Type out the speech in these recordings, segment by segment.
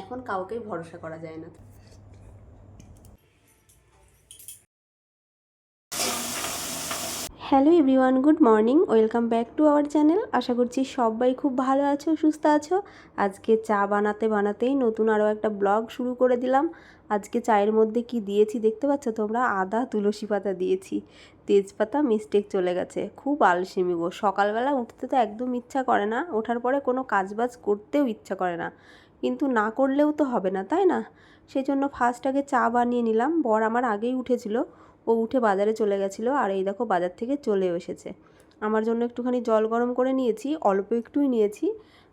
এখন কাউকেই ভরসা করা যায় না। Hello everyone good morning welcome back to our channel আশা করছি সবাই খুব ভালো আছো, সুস্থ আছো। আজকে চা বানাতে বানাতেই নতুন আরও একটা ব্লগ শুরু করে দিলাম। আজকে চায়ের মধ্যে কি দিয়েছি দেখতে পাচ্ছ তোমরা? আদা, তুলসী পাতা দিয়েছি। তেজপাতা মিস্টেক চলে গেছে। খুব আলসেমি গো। সকালবেলা উঠতে তো একদম ইচ্ছা করে না। ওঠার পরে কোনো কাজবাজ করতেও ইচ্ছা করে না। কিন্তু না করলেও তো হবে না, তাই না? সেই জন্য ফার্স্ট আগে চা বানিয়ে নিলাম। বর আমার আগেই উঠেছিল। ও উঠে বাজারে চলে গেছিল আর এই দেখো বাজার থেকে চলেও এসেছে। আমার জন্য একটুখানি জল গরম করে নিয়েছি, অল্প একটুই নিয়েছি।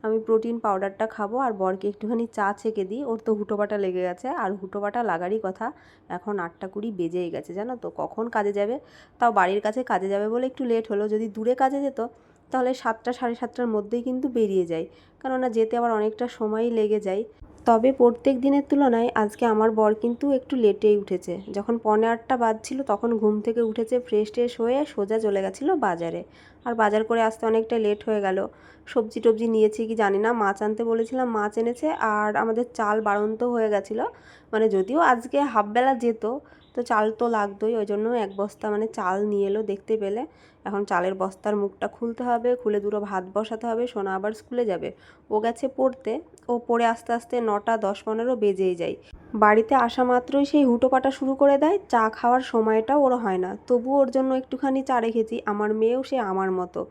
আমি প্রোটিন পাউডারটা খাব আর বরকে একটুখানি চা ছেঁকে দিই। ওর তো হুটোপাটা লেগে গেছে আর হুটোপাটা লাগারই কথা। এখন আটটা কুড়ি বেজেই গেছে, জানো তো? কখন কাজে যাবে? তাও বাড়ির কাছে কাজে যাবে বলে একটু লেট হলো। যদি দূরে কাজে যেত তাহলে সাতটা, সাড়ে সাতটার মধ্যেই কিন্তু বেরিয়ে যায় কেননা যেতে আবার অনেকটা সময়ই লেগে যায়। তবে প্রত্যেক দিনের তুলনায় আজকে আমার বর কিন্তু একটু লেটেই উঠেছে। যখন পনে আটটা বাজছিল তখন ঘুম থেকে উঠেছে ফ্রেশ ট্রেশ হয়ে সোজা চলে গেছিল বাজারে। আর বাজার করে আসতে অনেকটা লেট হয়ে গেল। সবজি টবজি নিয়েছি কি জানি না, মাছ আনতে বলেছিলাম, মাছ এনেছে আর আমাদের চাল বাড়ন্ত হয়ে গেছিল। মানে যদিও আজকে হাফবেলা যেত, তো চাল তো লাগতোই, ওই জন্য এক বস্তা মানে চাল নিয়ে এলো দেখতে পেলে। এখন চালের বস্তার মুখটা খুলতে হবে, খুলে দুটো ভাত বসাতে হবে, সোনা আবার স্কুলে যাবে। ও গেছে পড়তে, ও পড়ে আস্তে আস্তে নটা, দশ, পনেরো বেজেই যায়। বাড়িতে আসা মাত্রই সেই হুটোপাটা শুরু করে দেয়, চা খাওয়ার সময়টা ওর হয় না। তবু ওর জন্য একটুখানি চা রেখেছি, আমার মেয়েও সে আমার মতো।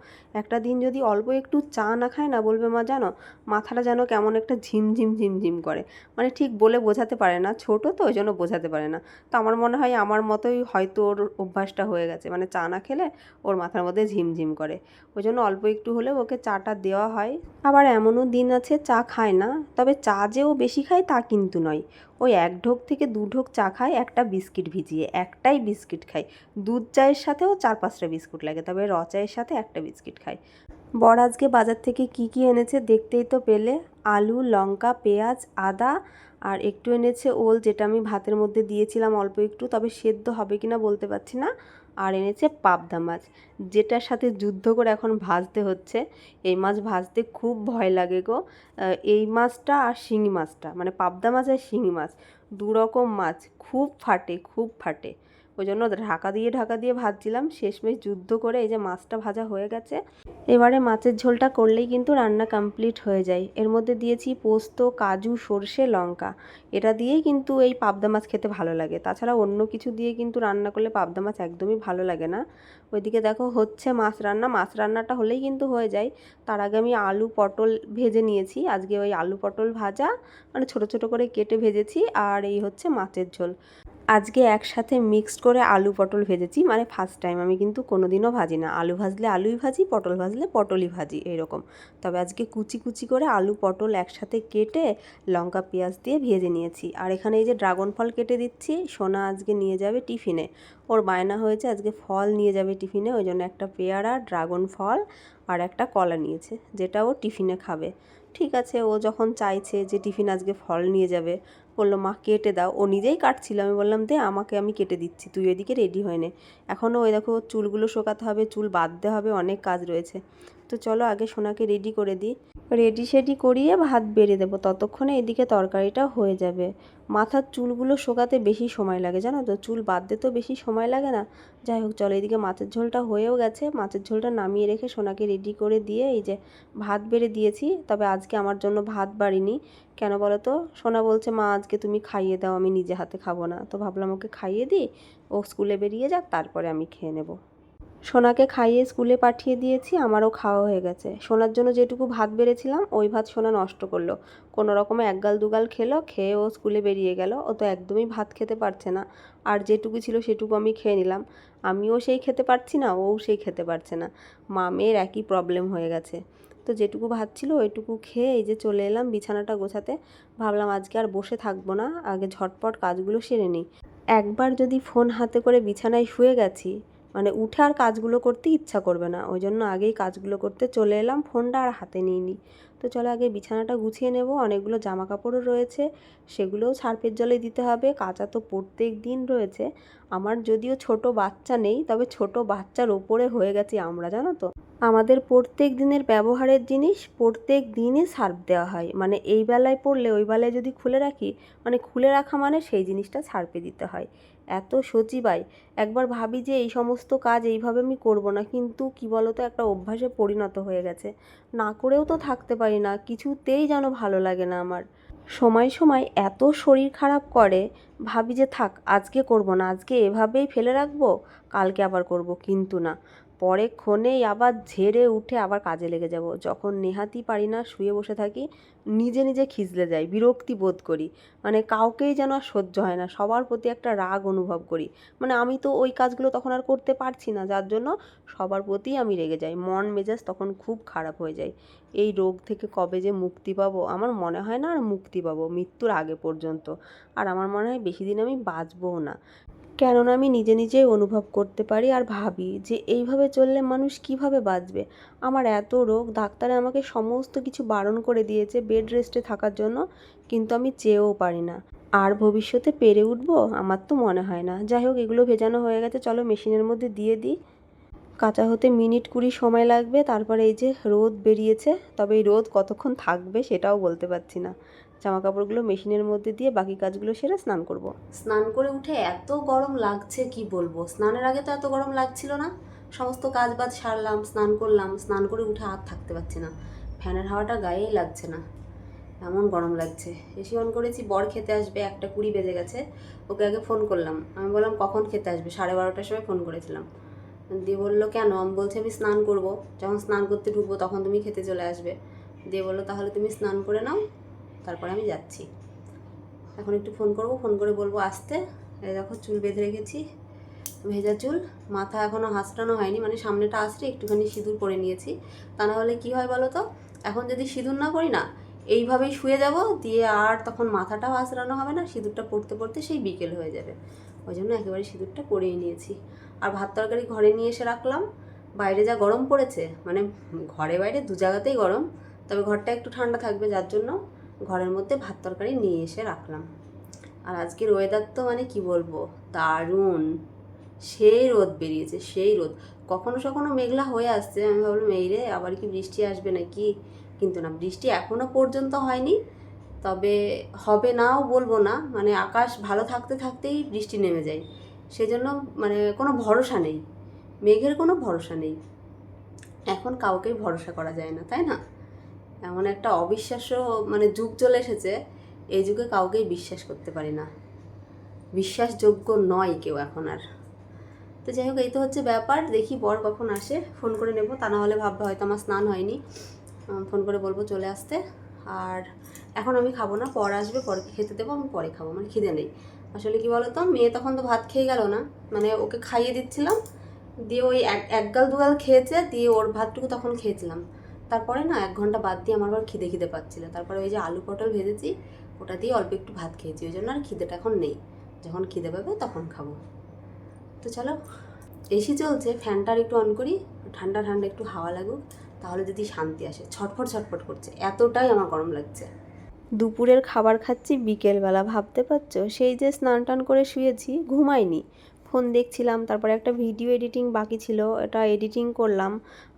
একটা দিন যদি অল্প একটু চা না খায়, না বলবে মা জানো, মাথাটা যেন কেমন একটা ঝিমঝিম ঝিমঝিম করে। মানে ঠিক বলে বোঝাতে পারে না, ছোট তো ওই জন্য বোঝাতে পারে না। তো আমার মনে হয় আমার মতোই হয়তো ওর অভ্যাসটা হয়ে গেছে। মানে চা না খেলে ওর মাথার মধ্যে ঝিমঝিম করে। ওই জন্য অল্প একটু হলেও ওকে চাটা দেওয়া হয়। আবার এমনও দিন আছে চা খায় না, তবে চা যে ও বেশি খায় তা কিন্তু নয়। ওই এক ঢোক থেকে দু ঢোক চা খায়, একটা বিস্কিট ভিজিয়ে, একটাই বিস্কিট খায়। দুধ চায়ের সাথেও চার পাঁচটা বিস্কুট লাগে, তবে র চায়ের সাথে একটা বিস্কিট খায়। বর আজকে বাজার থেকে কি কি এনেছে দেখতেই তো পেলে। আলু, লঙ্কা, পেঁয়াজ, আদা, আর একটু এনেছে ওল, যেটা আমি ভাতের মধ্যে দিয়েছিলাম অল্প একটু, তবে সেদ্ধ হবে কিনা বলতে পারছি না। আর এনেছে পাবদা মাছ। যেটার সাথে যুদ্ধ করে এখন ভাজতে হচ্ছে। এই মাছ ভাজতে খুব ভয় লাগে গো। এই মাছটা আর শিঙি মাছটা মানে পাবদা মাছ আর শিঙি মাছ, দুরকম মাছ, খুব ফাটে খুব ফাটে। ওই জন্য ঢাকা দিয়ে ঢাকা দিয়ে ভাজছিলাম। শেষমেশ যুদ্ধ করে এই যে মাছটা ভাজা হয়ে গেছে। এবারে মাছের ঝোলটা করলেই কিন্তু রান্না কমপ্লিট হয়ে যায়। এর মধ্যে দিয়েছি পোস্ত, কাজু, সর্ষে, লঙ্কা। এটা দিয়েই কিন্তু এই পাবদা মাছ খেতে ভালো লাগে। তাছাড়া অন্য কিছু দিয়ে কিন্তু রান্না করলে পাবদা মাছ একদমই ভালো লাগে না। ওইদিকে দেখো হচ্ছে মাছ রান্না। মাছ রান্নাটা হলেই কিন্তু হয়ে যায়। তার আগে আমি আলু, পটল ভেজে নিয়েছি। আজকে ওই আলু, পটল ভাজা মানে ছোট ছোট করে কেটে ভেজেছি। আর এই হচ্ছে মাছের ঝোল। আজকে একসাথে মিক্সড করে আলু পটল ভেজেছি মানে ফার্স্ট টাইম আমি কিন্তু কোনোদিনও ভাজি না। আলু ভাজলে আলুই ভাজি, পটল ভাজলে পটলই ভাজি, এরকম। তবে আজকে কুচি কুচি করে আলু পটল একসাথে কেটে লঙ্কা, পেঁয়াজ দিয়ে ভেজে নিয়েছি। আর এখানে এই যে ড্রাগন ফল কেটে দিচ্ছি, সোনা আজকে নিয়ে যাবে টিফিনে। ওর বায়না হয়েছে আজকে ফল নিয়ে যাবে টিফিনে, ওই জন্য একটা পেয়ারা ড্রাগন ফল আর একটা কলা নিয়েছে, যেটা ও টিফিনে খাবে। ঠিক আছে, ও যখন চাইছে যে টিফিন আজকে ফল নিয়ে যাবে বলল মা, কেটে দাও। ও নিজেই কাটছিল। আমি বললাম, দে, আমাকে আমি কেটে দিচ্ছি। তুই ওইদিকে রেডি হয়ে নে। এখনও ওই দেখো, চুলগুলো শোকাতে হবে, চুল বাঁধতে হবে, অনেক কাজ রয়েছে। তো চলো আগে সোনাকে রেডি করে দিই। রেডি সেডি করিয়ে ভাত বেড়ে দেবো। ততক্ষণে এদিকে তরকারিটা হয়ে যাবে। মাথার চুলগুলো শোকাতে বেশি সময় লাগে, জানো তো? চুল বাঁধতে তো বেশি সময় লাগে না। যাই হোক, চলো এদিকে মাছের ঝোলটা হয়েও গেছে। মাছের ঝোলটা নামিয়ে রেখে সোনাকে রেডি করে দিয়ে এই যে ভাত বেড়ে দিয়েছি। তবে আজকে আমার জন্য ভাত বাড়িনি। কেন বলো তো? সোনা বলছে, মা, আজকে তুমি খাইয়ে দাও, আমি নিজে হাতে খাব না। তো ভাবলাম ওকে খাইয়ে দিই। ও স্কুলে বেরিয়ে যাক, তারপরে আমি খেয়ে নেব। সোনাকে খাইয়ে স্কুলে পাঠিয়ে দিয়েছি, আমারও খাওয়া হয়ে গেছে। সোনার জন্য যেটুকু ভাত বেড়েছিলাম, ওই ভাত সোনা নষ্ট করল। কোনো রকমে একগাল দুগাল খেলো, খেয়ে ও স্কুলে বেরিয়ে গেল। ও তো একদমই ভাত খেতে পারছে না। আর যেটুকু ছিল সেটুকু আমি খেয়ে নিলাম। আমিও সেই খেতে পারছি না, ও সেই খেতে পারছে না। মা, মেয়ের একই প্রবলেম হয়ে গেছে। তো যেটুকু ভাত ছিল, ওইটুকু খেয়ে এই যে চলে এলাম বিছানাটা গোছাতে। ভাবলাম আজকে আর বসে থাকব না, আগে ঝটপট কাজগুলো সেরে নিই। একবার যদি ফোন হাতে করে বিছানায় শুয়ে গেছি মানে উঠে আর কাজগুলো করতে ইচ্ছা করবে না। ওই জন্য আগেই কাজগুলো করতে চলে এলাম, ফোনটা আর হাতে নিইনি। তো চলো আগে বিছানাটা গুছিয়ে নেব, অনেকগুলো জামা কাপড়ও রয়েছে, সেগুলোও সার্ফের জলে দিতে হবে, কাঁচা তো প্রত্যেক দিন রয়েছে। আমার যদিও ছোট বাচ্চা নেই, তবে ছোট বাচ্চার ওপরে হয়ে গেছি আমরা, জানো তো। আমাদের প্রত্যেক দিনের ব্যবহারের জিনিস প্রত্যেক দিনই সার্ফ দেওয়া হয়। মানে এই বেলায় পড়লে ওই বেলায় যদি খুলে রাখি মানে খুলে রাখা মানে সেই জিনিসটা সার্ফে দিতে হয়। এত সচিবাই। একবার ভাবি যে এই সমস্ত কাজ এইভাবে আমি করব না, কিন্তু কি বলতো, একটা অভ্যাসে পরিণত হয়ে গেছে। না করেও তো থাকতে পারি না, কিছুতেই যেন ভালো লাগে না আমার। সময় সময় এত শরীর খারাপ করে, ভাবি যে থাক, আজকে করব না, আজকে এভাবেই ফেলে রাখব, কালকে আবার করব, কিন্তু না। পরেক্ষণেই আবার ঝেড়ে উঠে আবার কাজে লেগে যাব। যখন নেহাতি পারি না, শুয়ে বসে থাকি, নিজে নিজে খিজলে যাই, বিরক্তি বোধ করি। মানে কাউকেই যেন আর সহ্য হয় না, সবার প্রতি একটা রাগ অনুভব করি। মানে আমি তো ওই কাজগুলো তখন আর করতে পারছি না, যার জন্য সবার প্রতি আমি রেগে যাই। মন মেজাজ তখন খুব খারাপ হয়ে যায়। এই রোগ থেকে কবে যে মুক্তি পাবো, আমার মনে হয় না আর মুক্তি পাবো, মৃত্যুর আগে পর্যন্ত। আর আমার মনে হয় বেশি দিন আমি বাঁচবও না। কেননা আমি নিজে নিজেই অনুভব করতে পারি আর ভাবি যে এইভাবে চললে মানুষ কীভাবে বাঁচবে? আমার এত রোগ, ডাক্তারে আমাকে সমস্ত কিছু বারণ করে দিয়েছে বেড রেস্টে থাকার জন্য, কিন্তু আমি চেয়েও পারি না। আর ভবিষ্যতে পেরে উঠবো? আমার তো মনে হয় না। যাই হোক, এগুলো ভেজানো হয়ে গেছে। চলো মেশিনের মধ্যে দিয়ে দিই। কাঁচা হতে মিনিট কুড়ি সময় লাগবে। তারপরে এই যে রোদ বেরিয়েছে, তবে এই রোদ কতক্ষণ থাকবে সেটাও বলতে পারছি না। জামা কাপড়গুলো মেশিনের মধ্যে দিয়ে বাকি কাজগুলো সেরে স্নান করব। স্নান করে উঠে এত গরম লাগছে, কি বলব? স্নানের আগে তো এত গরম লাগছিল না। সমস্ত কাজ বাজ সারলাম, স্নান করলাম। স্নান করে উঠে হাত থাকতে পারছি না। ফ্যানের হাওয়াটা গায়েই লাগছে না। এমন গরম লাগছে। এসি অন করেছি, বর খেতে আসবে, একটা কুড়ি বেজে গেছে। ওকে আগে ফোন করলাম। আমি বললাম, কখন খেতে আসবে? সাড়ে বারোটার সময় ফোন করেছিলাম। দিয়ে বলল, কেন? আমি বলছি, আমি স্নান করব। যখন স্নান করতে ঢুকবো, তখন তুমি খেতে চলে আসবে। দিয়ে বলল, তাহলে তুমি স্নান করে নাও তারপরে আমি যাচ্ছি। এখন একটু ফোন করব, ফোন করে বলব আসতে। এই দেখো চুল বেঁধে রেখেছি, ভেজা চুল। মাথা এখনও হাসড়ানো হয়নি মানে সামনেটা আসছে, একটুখানি সিঁদুর পরে নিয়েছি। তা না হলে কী হয় বলো তো? এখন যদি সিঁদুর না করি না, এইভাবেই শুয়ে যাব, দিয়ে আর তখন মাথাটাও আঁচড়ানো হবে না, সিঁদুরটা পড়তে পড়তে সেই বিকেল হয়ে যাবে। ওই জন্য একেবারে সিঁদুরটা করেই নিয়েছি। আর ভাত তরকারি ঘরে নিয়ে এসে রাখলাম। বাইরে যা গরম পড়েছে মানে ঘরে বাইরে দু জায়গাতেই গরম, তবে ঘরটা একটু ঠান্ডা থাকবে যার জন্য। ঘরের মধ্যে ভাত তরকারি নিয়ে এসে রাখলাম। আর আজকের ওয়েদার তো মানে কি বলব? দারুণ। সেই রোদ বেরিয়েছে, সেই রোদ। কখনো কখনো মেঘলা হয়ে আসছে। আমি ভাবলাম, এই রে, আবার কি বৃষ্টি আসবে নাকি? কিন্তু না, বৃষ্টি এখনও পর্যন্ত হয়নি। তবে হবে নাও, বলব না। মানে আকাশ ভালো থাকতে থাকতেই বৃষ্টি নেমে যায়। সেজন্য মানে কোনো ভরসা নেই। মেঘের কোনো ভরসা নেই। এখন কাউকেই ভরসা করা যায় না, তাই না? এমন একটা অবিশ্বাস্য মানে যুগ চলে এসেছে, এই যুগে কাউকেই বিশ্বাস করতে পারি না। বিশ্বাসযোগ্য নয় কেউ এখন আর। তো যাই হোক, এই তো হচ্ছে ব্যাপার, দেখি বর কখন আসে, ফোন করে নেব, তা না হলে ভাববে হয়তো আমার স্নান হয়নি। ফোন করে বলব চলে আসতে। আর এখন আমি খাব না, পর আসবে পরে খেতে দেবো, আমি পরে খাব মানে খিদে নেই। আসলে কি বলতো, মেয়ে তখন তো ভাত খেয়ে গেল না মানে ওকে খাইয়ে দিচ্ছিলাম, দিয়ে ওই এক গাল দুগাল খেয়েছে, দিয়ে ওর ভাতটুকু তখন খেয়েছিলাম। তারপরে না এক ঘণ্টা বাদ দিয়ে আমার আবার খিদে খিদে পাচ্ছিল। তারপরে ওই যে আলু পটল ভেজেছি, ওটা দিয়ে অল্প একটু ভাত খেয়েছি, ওই জন্য আর খিদেটা এখন নেই। যখন খিদে পাবে তখন খাব। তো চলো, এসি চলছে ফ্যানটার একটু অন করি, ঠান্ডা ঠান্ডা একটু হাওয়া লাগুক, তাহলে যদি শান্তি আসে। ছটফট ছটফট করছে, এতটাই আমার গরম লাগছে। দুপুরের খাবার খাচ্ছি, বিকেলবেলা ভাবতে পারছ? সেই যে স্নান টান করে শুয়েছি, ঘুমাইনি। ফোন দেখছিলাম, তারপরে একটা ভিডিও এডিটিং বাকি ছিল, এটা এডিটিং করলাম।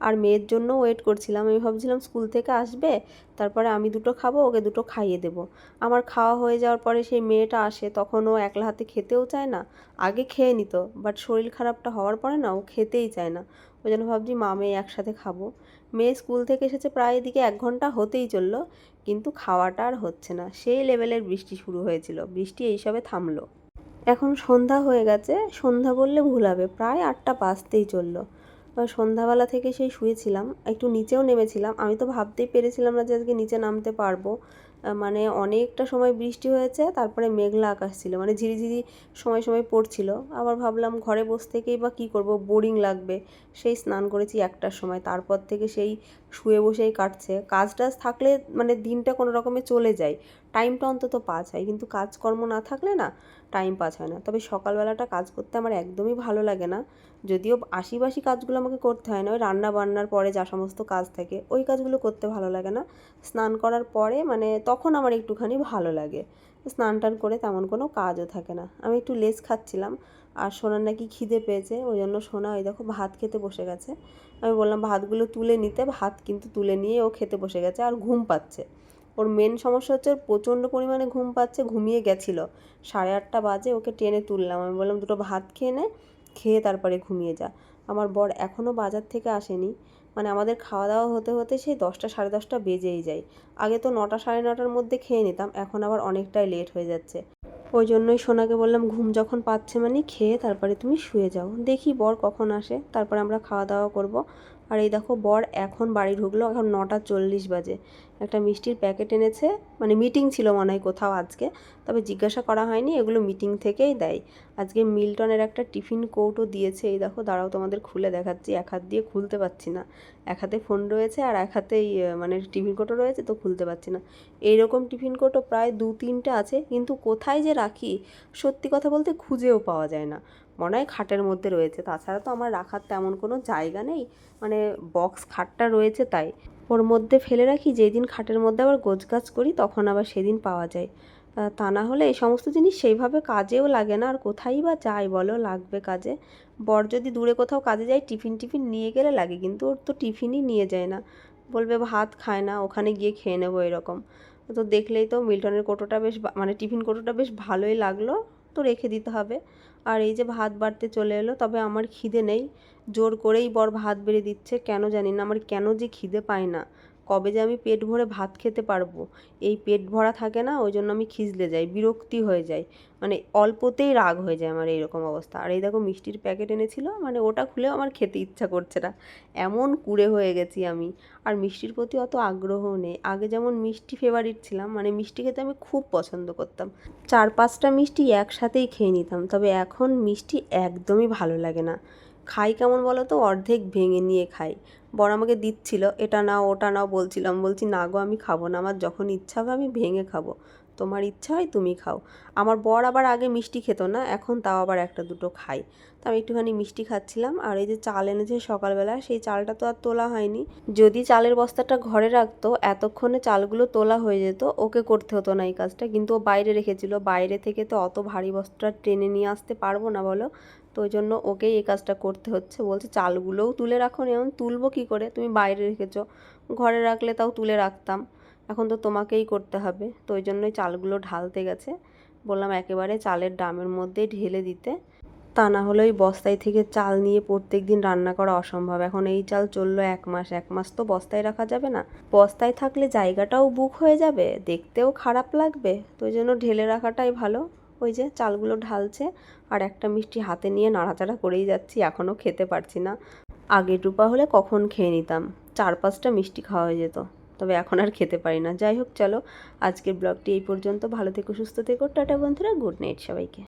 আর মেয়ের জন্য ওয়েট করছিলাম, আমি ভাবছিলাম স্কুল থেকে আসবে, তারপরে আমি দুটো খাব, ওকে দুটো খাইয়ে দেবো। আমার খাওয়া হয়ে যাওয়ার পরে সেই মেয়েটা আসে, তখন ও একলা হাতে খেতেও চায় না, আগে খেয়ে নিত বাট শরীর খারাপটা হওয়ার পরে না, ও খেতেই চায় না। ওই জন্য ভাবছি, মা মেয়ে একসাথে খাব। মেয়ে স্কুল থেকে এসেছে প্রায় এদিকে এক ঘণ্টা হতেই চলল, কিন্তু খাওয়াটা আর হচ্ছে না। সেই লেভেলের বৃষ্টি শুরু হয়েছিল, বৃষ্টি এইসবে থামলো। এখন সন্ধ্যা হয়ে গেছে, সন্ধ্যা বললে ভুল হবে, প্রায় আটটা বাজতেই চলল। সন্ধ্যাবেলা থেকে সেই শুয়েছিলাম, একটু নিচেও নেমেছিলাম, আমি তো ভাবতেই পেরেছিলাম না যে আজকে নিচে নামতে পারব। মানে অনেকটা সময় বৃষ্টি হয়েছে, তারপরে মেঘলা আকাশ ছিল মানে ঝিরিঝিরি সময় সময় পড়ছিল। আবার ভাবলাম ঘরে বসে থেকেই বা কী করব, বোরিং লাগবে। সেই স্নান করেছি একটার সময়, তারপর থেকে সেই শুয়ে বসেই কাটছে। কাজ টাজ থাকলে মানে দিনটা কোনো রকমে চলে যায়, টাইমটা অন্তত পাস হয়। কিন্তু কাজকর্ম না থাকলে না টাইম পাস হয় না। তবে সকালবেলাটা কাজ করতে আমার একদমই ভালো লাগে না। যদিও আশিবাসি কাজগুলো আমাকে করতে হয় না, ওই রান্না বান্নার পরে যা সমস্ত কাজ থাকে, ওই কাজগুলো করতে ভালো লাগে না। স্নান করার পরে মানে তখন আমার একটুখানি ভালো লাগে। স্নান টান করে তেমন কোনো কাজও থাকে না। আমি একটু লেস খাচ্ছিলাম, আর সোনার নাকি খিদে পেয়েছে, ওই জন্য সোনা ওই দেখো ভাত খেতে বসে গেছে। আমি বললাম, ভাতগুলো তুলে নিতে। ভাত কিন্তু তুলে নিয়ে ও খেতে বসে গেছে, আর ঘুম পাচ্ছে। ওর মেন সমস্যা হচ্ছে প্রচণ্ড পরিমাণে ঘুম পাচ্ছে, ঘুমিয়ে গেছিল। সাড়ে আটটা বাজে ওকে টেনে তুললাম। আমি বললাম, দুটো ভাত খেয়ে নে, খেয়ে তারপরে ঘুমিয়ে যা। আমার বর এখনও বাজার থেকে আসেনি। মানে আমাদের খাওয়া দাওয়া হতে হতে সেই দশটা সাড়ে দশটা বেজেই যায়। আগে তো নটা সাড়ে নটার মধ্যে খেয়ে নিতাম, এখন আবার অনেকটাই লেট হয়ে যাচ্ছে। ওই জন্যই সোনাকে বললাম, ঘুম যখন পাচ্ছে মানে খেয়ে তারপরে তুমি শুয়ে যাও। দেখি বর কখন আসে, তারপরে আমরা খাওয়া দাওয়া করব। আর এই দেখো বর এখন বাড়ি ঢুকলো, এখন নটা চল্লিশ বাজে। একটা মিষ্টির প্যাকেট এনেছে মানে মিটিং ছিল মনে হয় কোথাও আজকে, তবে জিজ্ঞাসা করা হয়নি, এগুলো মিটিং থেকেই দেয়। আজকে মিল্টনের একটা টিফিন কৌটো দিয়েছে, এই দেখো, দাঁড়াও তোমাদের খুলে দেখাচ্ছি, এক হাত দিয়ে খুলতে পারছি না। এক হাতে ফোন রয়েছে আর এক হাতেই মানে টিফিন কৌটো রয়েছে, তো খুলতে পারছি না। এইরকম টিফিন কৌটো প্রায় দু তিনটে আছে, কিন্তু কোথায় যে রাখি, সত্যি কথা বলতে খুঁজেও পাওয়া যায় না। মনে হয় খাটের মধ্যে রয়েছে। তাছাড়া তো আমার রাখার তেমন কোনো জায়গা নেই। মানে বক্স খাটটা রয়েছে তাই। ওর মধ্যে ফেলে রাখি যেই দিন খাটের মধ্যে আবার গোছগাছ করি, তখন আবার সেদিন পাওয়া যায়। তা না হলে এই সমস্ত জিনিস সেইভাবে কাজেও লাগে না। আর কোথায় বা যায় বলো, লাগবে কাজে। বর যদি দূরে কোথাও কাজে যায়, টিফিন টিফিন নিয়ে গেলে লাগে, কিন্তু ওর তো টিফিনই নিয়ে যায় না। বলবে ভাত খায় না, ওখানে গিয়ে খেয়ে নেব এরকম। তো দেখলেই তো মিল্টনের কোটোটা বেশ মানে টিফিন কোটোটা বেশ ভালোই লাগল। তো রেখে দিতে হবে। আর এই যে ভাত বাড়তে চলে এলো, তবে আমার খিদে নেই। জোর করেই বর ভাত বেড়ে দিচ্ছে, কেন জানি না, আমার কেন যে খিদে পায় না। কবে যে আমি পেট ভরে ভাত খেতে পারব? এই পেট ভরা থাকে না, ওই জন্য আমি খিজলে যাই, বিরক্তি হয়ে যাই। মানে অল্পতেই রাগ হয়ে যায় আমার এইরকম অবস্থা। আর এই দেখো মিষ্টির প্যাকেট এনেছিল মানে ওটা খুলেও আমার খেতে ইচ্ছা করছে না। এমন কুড়ে হয়ে গেছি আমি। আর মিষ্টির প্রতি অত আগ্রহ নেই। আগে যেমন মিষ্টি ফেভারিট ছিলাম মানে মিষ্টি খেতে আমি খুব পছন্দ করতাম। চার পাঁচটা মিষ্টি একসাথেই খেয়ে নিতাম, তবে এখন মিষ্টি একদমই ভালো লাগে না। খাই কেমন বলো তো? অর্ধেক ভেঙে নিয়ে খাই। বড় আমাকে দিচ্ছিল, এটা নাও, ওটা নাও, বলছিলাম। বলছি, না গো, আমি খাব না। আমার যখন ইচ্ছা হবে আমি ভেঙে খাব। তোমার ইচ্ছা হয় তুমি খাও। আমার বর আবার আগে মিষ্টি খেত না, এখন তাও আবার একটা দুটো খাই তো আমি একটুখানি মিষ্টি খাচ্ছিলাম, আর এই যে চাল এনেছে সকালবেলা, সেই চালটা তো আর তোলা হয়নি। যদি চালের বস্তাটা ঘরে রাখতো, এতক্ষণে চালগুলো তোলা হয়ে যেত, ওকে করতে হতো না এই কাজটা। কিন্তু ও বাইরে রেখেছিল, বাইরে থেকে তো অত ভারী বস্তা টেনে নিয়ে আসতে পারব না বলো। তো ওই জন্য ওকেই এই কাজটা করতে হচ্ছে। বলছে, চালগুলোও তুলে রাখো এমন তুলবো কী করে? তুমি বাইরে রেখেছো। ঘরে রাখলে তাও তুলে রাখতাম। এখন তো তোমাকেই করতে হবে। তো ওই জন্যই চালগুলো ঢালতে গেছে। বললাম একেবারে চালের ডামের মধ্যে ঢেলে দিতে। তা না হলে ওই বস্তায় থেকে চাল নিয়ে প্রত্যেক দিন রান্না করা অসম্ভব। এখন এই চাল চলল এক মাস। এক মাস তো বস্তায় রাখা যাবে না। বস্তায় থাকলে জায়গাটাও বুক হয়ে যাবে। দেখতেও খারাপ লাগবে। তো ওই জন্য ঢেলে রাখাটাই ভালো। ওই যে চালগুলো ঢালছে। আর একটা মিষ্টি হাতে নিয়ে নাড়াচাড়া করেই যাচ্ছি। এখনও খেতে পারছি না। আগে টুপা হলে কখন খেয়ে নিতাম। চার পাঁচটা মিষ্টি খাওয়া হয়ে যেত। তবে এখন আর খেতে পারি না। যাই হোক, চলো আজকের ব্লগটি এই পর্যন্ত। ভালো থেকো, সুস্থ থেকো। টাটা বন্ধুরা, গুড নাইট সবাইকে।